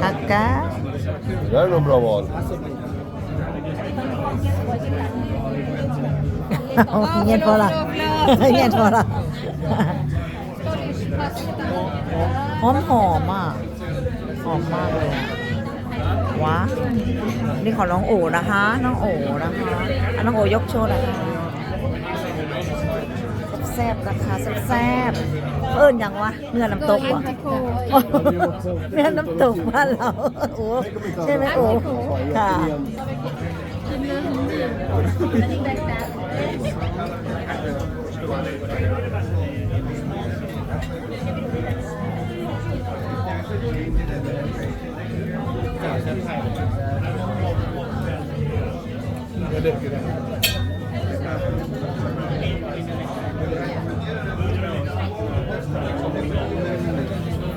Tackar. Det där är nog bra val. Inget bara. Inget bara. หอมหอมอะหอมมากเลยอะว้านี่ของน้องโอนะคะ น้องโอนะคะอะน้องโอยกโชว์นะคะ แซ่บๆนะคะแซ่บๆเอิ้นยังวะเนื้อน้ำตกวะเนื้อน้ำตกบ้านเราโอ้ใช่ไหมโอค่ะเปลี่ยน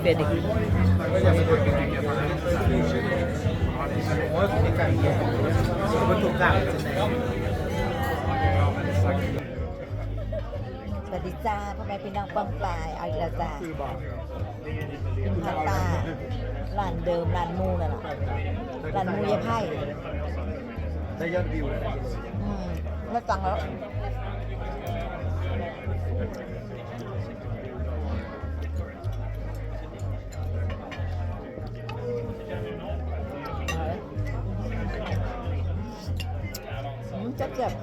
อีกสวัสดีจ้าพ่อแม่พี่น้องป้องปลายเอาอีกแล้วจ้ากินพาสต้าร้านเดิมร้านมูนั่นแหละร้านมูยายไพ่ได้ยอดวิวเลยอืมไม่ตังแล้ว แซ่บแซ่บ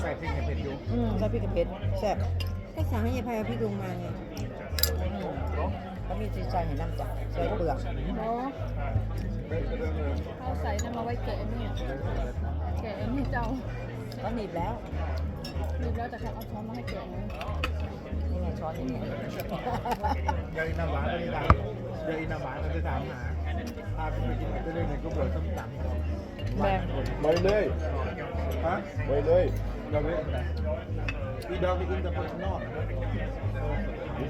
ใส่พริกเผ็ดยุอืมใส่พริกกับเผ็ดแซ่บก็สั่งให้ยายพายเอาพริกลงมาไงอืมก็มีซีใจเห็นน้ำจ้ะใส่เปลือกเนาะเอาใส่น้ำมาไว้แกะเนี่ยแกะนี่เจ้าก็หนีบแล้ว ดูแล้วแต่เขาเอาช้อนมาให้แกะนะ นี่ไงช้อนนี่ไงยาอินาหวานเลยดังยาอินาหวานเราจะถามหาพาไปกินจะเรื่องไหนก็เปิดส้มตำแบงไปเลยฮะไปเลยเราเล่นนะอีดอกไปกินกับคนนอก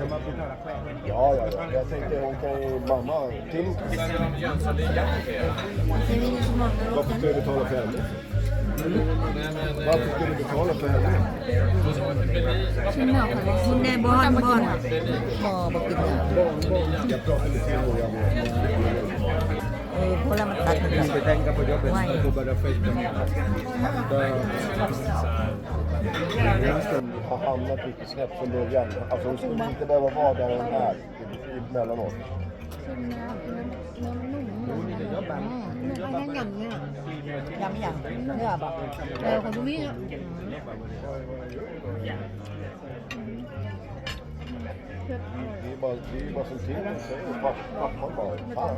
จะมาเป็นข้าวรักแป้ง Ja, ja, ja. Jag tänkte hon kan ju mamma till. Varför ska du betala för henne? ชิ้นหนาค่ะคุณแน่บอนบอนบอบอกกินอะ Jag pratar med till och jag med. เออพวกเรามันตัดกันไปไปแต่งกับประโยชน์เป็นกูบาร์เฟสต์ก็ Vinsten har hamnat lite snett från början. Alltså hon skulle inte behöva vara där hon är i- emellanåt. เอาแค่หย่ำเนี่ยยำอย่างเนื้อบอกเออของตรงนี้อะ Det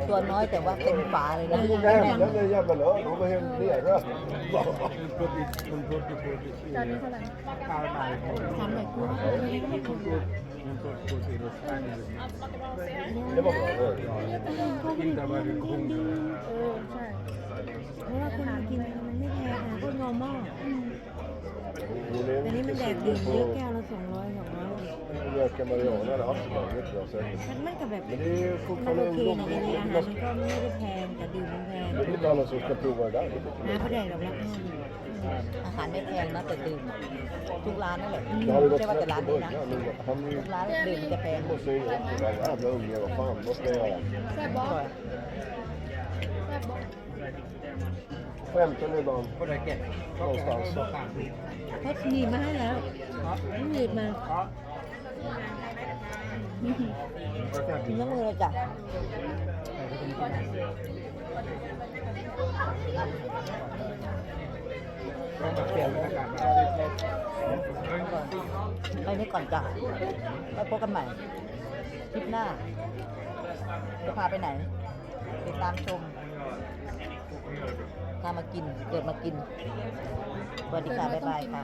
ตัวน้อยแต่ว่าเต็มฝาเลยนะ Den jävla, den jävla lön, hon var helt nere. คุณพูดคุณพูดจานนี้เท่าไร่ข้าวมาทำแบบกูคุณพูดคุณพูดคุณพูดรสชาติ Det var bra. det var bra. กินแต่ว่าคุ้งเออใช่เพราะว่าคนกินมันไม่แพงนะก็ normal Hon är แต่นี้มันแดกดื่มเยอะแก้ว att röka marijuana. Det hade varit bra säkert. มันมันกับแบบ Men det är ju มัน fortfarande โอเค en นะไอ้นี่อาหารมันก็ไม่ได้แพงแต่ดื่มมันแพง Det är inte alla som ska prova det där. นะเขาแดกดอกละห้าอาหารไม่แพงนะแต่ดื่มทุกร้านนั่นแหละ Det har ju ไม่ gått ใช่ว่าแต่ snett ร้าน i นี้นะ början. men Han är ju ทุกร้านดื่มมันจะแพง måste ju åka iväg. Jävla unge, vad fan, vad ska jag göra? แซ่บบออสร่อยแซ่บบอส15 ibland. ก็ได้เก็บ Någonstans. เขาหนีบมาให้แล้วหนีบมา กินน้ำมือเลยจ้ะไปนี่ก่อนจ้ะไปพบกันใหม่คลิปหน้า จะพาไปไหน ติดตามชมพามากิน เกิดมากิน สวัสดีค่ะ บ๊ายบายค่ะ